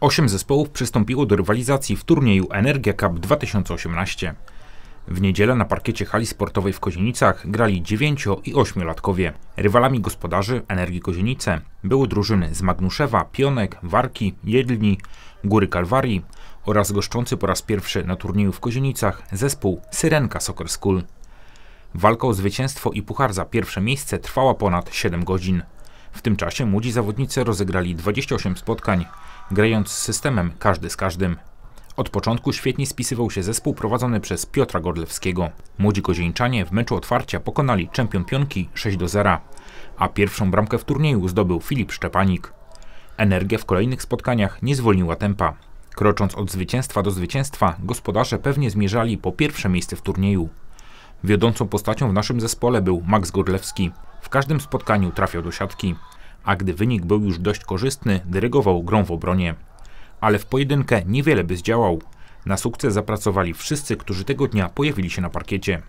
Osiem zespołów przystąpiło do rywalizacji w turnieju Energia Cup 2018. W niedzielę na parkiecie hali sportowej w Kozienicach grali 9 i 8-latkowie. Rywalami gospodarzy Energii Kozienice były drużyny z Magnuszewa, Pionek, Warki, Jedlni, Góry Kalwarii oraz goszczący po raz pierwszy na turnieju w Kozienicach zespół Syrenka Soccer School. Walka o zwycięstwo i puchar za pierwsze miejsce trwała ponad 7 godzin. W tym czasie młodzi zawodnicy rozegrali 28 spotkań, grając z systemem każdy z każdym. Od początku świetnie spisywał się zespół prowadzony przez Piotra Godlewskiego. Młodzi kozieńczanie w meczu otwarcia pokonali czempion Pionki 6 do 0, a pierwszą bramkę w turnieju zdobył Filip Szczepanik. Energia w kolejnych spotkaniach nie zwolniła tempa. Krocząc od zwycięstwa do zwycięstwa, gospodarze pewnie zmierzali po pierwsze miejsce w turnieju. Wiodącą postacią w naszym zespole był Max Godlewski. W każdym spotkaniu trafiał do siatki, a gdy wynik był już dość korzystny, dyrygował grą w obronie. Ale w pojedynkę niewiele by zdziałał. Na sukces zapracowali wszyscy, którzy tego dnia pojawili się na parkiecie.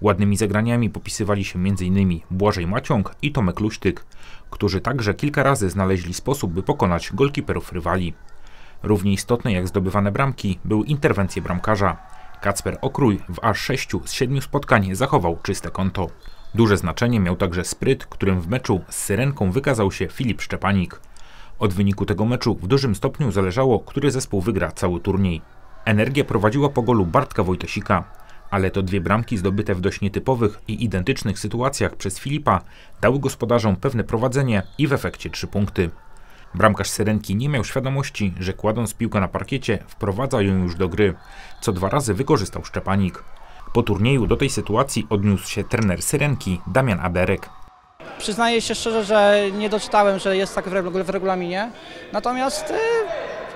Ładnymi zagraniami popisywali się m.in. Błażej Maciąg i Tomek Luśtyk, którzy także kilka razy znaleźli sposób, by pokonać golkiperów rywali. Równie istotne jak zdobywane bramki były interwencje bramkarza. Kacper Okrój w aż 6 z 7 spotkań zachował czyste konto. Duże znaczenie miał także spryt, którym w meczu z Syrenką wykazał się Filip Szczepanik. Od wyniku tego meczu w dużym stopniu zależało, który zespół wygra cały turniej. Energia prowadziła po golu Bartka Wojtosika, ale to dwie bramki zdobyte w dość nietypowych i identycznych sytuacjach przez Filipa dały gospodarzom pewne prowadzenie i w efekcie trzy punkty. Bramkarz Syrenki nie miał świadomości, że kładąc piłkę na parkiecie wprowadza ją już do gry, co dwa razy wykorzystał Szczepanik. Po turnieju do tej sytuacji odniósł się trener Syrenki Damian Aderek. Przyznaję się szczerze, że nie doczytałem, że jest tak w, regu- w regulaminie. Natomiast y,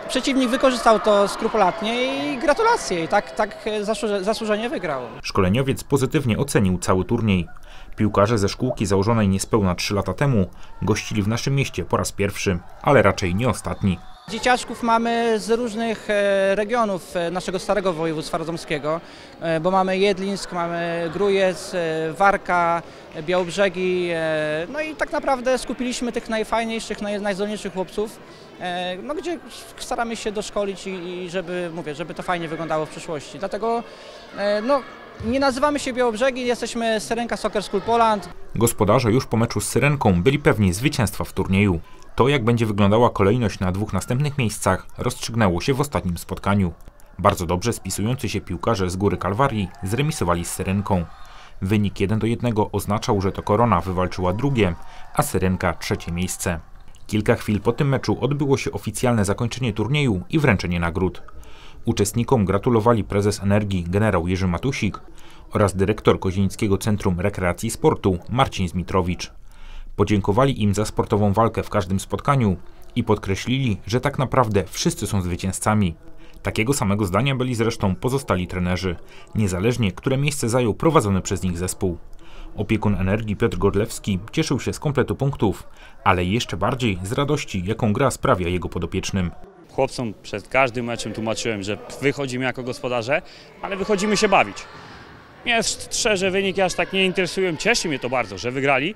przeciwnik wykorzystał to skrupulatnie i gratulacje. I tak, tak zasłuże, zasłużenie wygrał. Szkoleniowiec pozytywnie ocenił cały turniej. Piłkarze ze szkółki założonej niespełna 3 lata temu gościli w naszym mieście po raz pierwszy, ale raczej nie ostatni. Dzieciaczków mamy z różnych e, regionów e, naszego starego województwa radomskiego, e, bo mamy Jedlińsk, mamy Grujec, Warka, Białobrzegi, no i tak naprawdę skupiliśmy tych najfajniejszych, naj, najzdolniejszych chłopców, no gdzie staramy się doszkolić i, żeby, mówię, żeby to fajnie wyglądało w przyszłości. Dlatego no, nie nazywamy się Białobrzegi, jesteśmy Serenka Soccer School Poland, Gospodarze już po meczu z Syrenką byli pewni zwycięstwa w turnieju. To, jak będzie wyglądała kolejność na dwóch następnych miejscach, rozstrzygnęło się w ostatnim spotkaniu. Bardzo dobrze spisujący się piłkarze z góry Kalwarii zremisowali z Syrenką. Wynik 1 do 1 oznaczał, że to Korona wywalczyła drugie, a Syrenka trzecie miejsce. Kilka chwil po tym meczu odbyło się oficjalne zakończenie turnieju i wręczenie nagród. Uczestnikom gratulowali prezes Energii generał Jerzy Matusik oraz dyrektor Kozienickiego Centrum Rekreacji i Sportu Marcin Zmitrowicz. Podziękowali im za sportową walkę w każdym spotkaniu i podkreślili, że tak naprawdę wszyscy są zwycięzcami. Takiego samego zdania byli zresztą pozostali trenerzy, niezależnie które miejsce zajął prowadzony przez nich zespół. Opiekun energii Piotr Godlewski cieszył się z kompletu punktów, ale jeszcze bardziej z radości, jaką gra sprawia jego podopiecznym. Chłopcom przed każdym meczem tłumaczyłem, że wychodzimy jako gospodarze, ale wychodzimy się bawić. Mnie szczerze wyniki aż tak nie interesują, cieszy mnie to bardzo, że wygrali,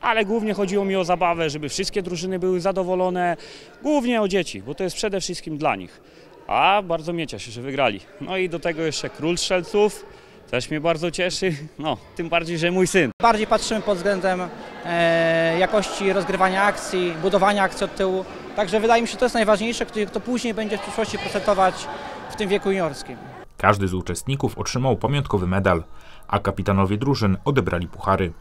ale głównie chodziło mi o zabawę, żeby wszystkie drużyny były zadowolone, głównie o dzieci, bo to jest przede wszystkim dla nich. A bardzo mnie cieszy, że wygrali. No i do tego jeszcze król strzelców, też mnie bardzo cieszy, no tym bardziej, że mój syn. Bardziej patrzymy pod względem e, jakości rozgrywania akcji, budowania akcji od tyłu. Także wydaje mi się, że to jest najważniejsze, kto, później będzie w przyszłości procentować w tym wieku juniorskim. Każdy z uczestników otrzymał pamiątkowy medal, a kapitanowie drużyn odebrali puchary.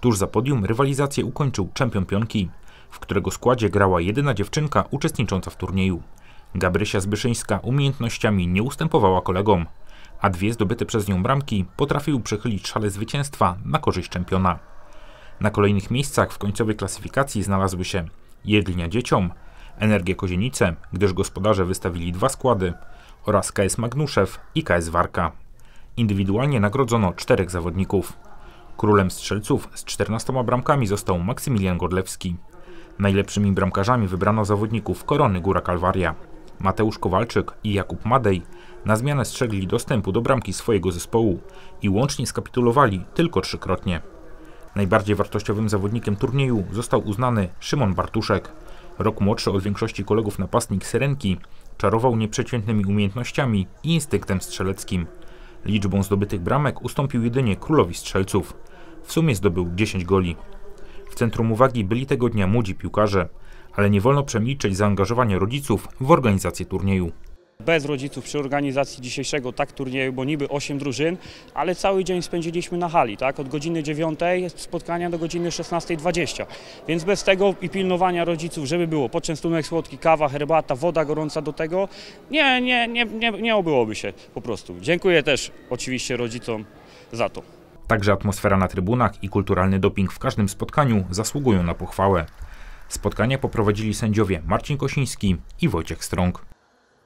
Tuż za podium rywalizację ukończył czempion pionki, w którego składzie grała jedyna dziewczynka uczestnicząca w turnieju. Gabrysia Zbyszyńska umiejętnościami nie ustępowała kolegom, a dwie zdobyte przez nią bramki potrafiły przechylić szale zwycięstwa na korzyść czempiona. Na kolejnych miejscach w końcowej klasyfikacji znalazły się Jedlnia Dzieciom, Energia Kozienice, gdyż gospodarze wystawili dwa składy, oraz KS Magnuszew i KS Warka. Indywidualnie nagrodzono czterech zawodników. Królem strzelców z 14 bramkami został Maksymilian Godlewski. Najlepszymi bramkarzami wybrano zawodników Korony Góra Kalwaria. Mateusz Kowalczyk i Jakub Madej na zmianę strzegli dostępu do bramki swojego zespołu i łącznie skapitulowali tylko trzykrotnie. Najbardziej wartościowym zawodnikiem turnieju został uznany Szymon Bartuszek, Rok młodszy od większości kolegów napastnik Syrenki czarował nieprzeciętnymi umiejętnościami i instynktem strzeleckim. Liczbą zdobytych bramek ustąpił jedynie królowi strzelców. W sumie zdobył 10 goli. W centrum uwagi byli tego dnia młodzi piłkarze, ale nie wolno przemilczeć zaangażowania rodziców w organizację turnieju. Bez rodziców przy organizacji dzisiejszego tak turnieju, bo niby 8 drużyn, ale cały dzień spędziliśmy na hali, tak? Od godziny 9 spotkania do godziny 16.20. Więc bez tego i pilnowania rodziców, żeby było poczęstunek słodki, kawa, herbata, woda gorąca do tego, nie, nie, nie, nie, nie obyłoby się po prostu. Dziękuję też oczywiście rodzicom za to. Także atmosfera na trybunach i kulturalny doping w każdym spotkaniu zasługują na pochwałę. Spotkanie poprowadzili sędziowie Marcin Kosiński i Wojciech Strąg.